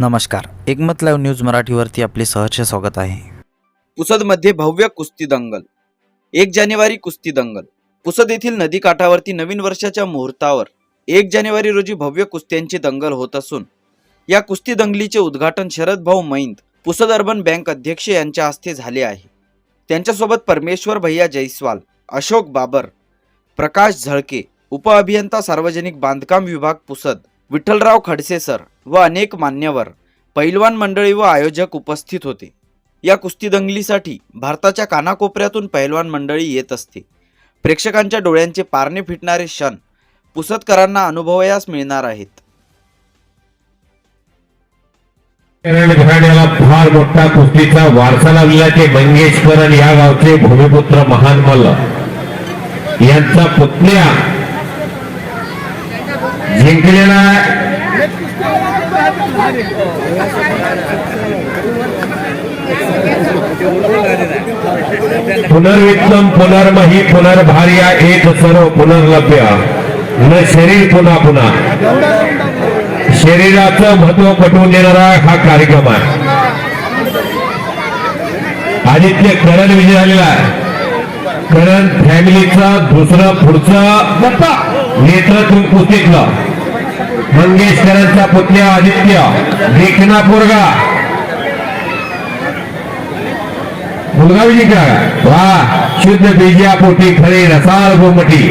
नमस्कार. एकमत live news मराठीवरती आपले सहर्ष स्वागत आहे. पुसदमध्ये भव्य कुस्ती दंगल. एक जानेवारी कुस्ती दंगल. पुसद येथील नदीकाठावरती नवीन वर्षाच्या मुहूर्तावर एक जानेवारी रोजी भव्य कुस्त्यांची दंगल होत असून या कुस्ती दंगलीचे उद्घाटन शरद भाऊ मैंद पुसद अर्बन बँक अध्यक्ष यांच्या हस्ते झाले आहे. त्यांच्यासोबत परमेश्वर भैया जैस्वाल अशोक बाबर प्रकाश झळके उपअभियंता सार्वजनिक बांधकाम विभाग पुसद विठ्ठलराव खडसे सर व अनेक मान्यवर पैलवान मंडळी व आयोजक उपस्थित होते. या कुस्ती दंगलीसाठी भारताच्या कानाकोपऱ्यातून पैलवान मंडळी येत असते. प्रेक्षकांच्या डोळ्यांचे पारणे फिटणारे क्षण पुसतकरांना अनुभवयास मिळणार आहेत. घराण्याला फार मोठा कुस्तीचा वारसा लाभलेला ते मंगेशकरण या गावचे भूमिपुत्र महान मल्ल. यांचा पुतण्या जिंकलेला पुनर्वित्तम पुनर्मही पुनर्भार्या एक सर्व पुनर्लभ्य. न शरीर पुन्हा पुन्हा. शरीराचं महत्त्व पटवून देणारा हा कार्यक्रम आहे. आदित्य करण विजय झालेला आहे. करण फॅमिलीचा दुसरं पुढचं नेतृत्व कुस्तीतलं मंगेशकरांचा पुतण्या आदित्य देखना पोरगा. मुलगा विजय वा शुद्ध बीजा पोटी खरे रसाळ गोमटी.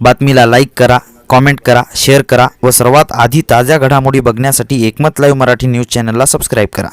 बातमीला लाईक करा कॉमेंट करा शेअर करा व सर्वात आधी ताज्या घडामोडी बघण्यासाठी एकमत लाईव्ह मराठी न्यूज चॅनलला सबस्क्राईब करा.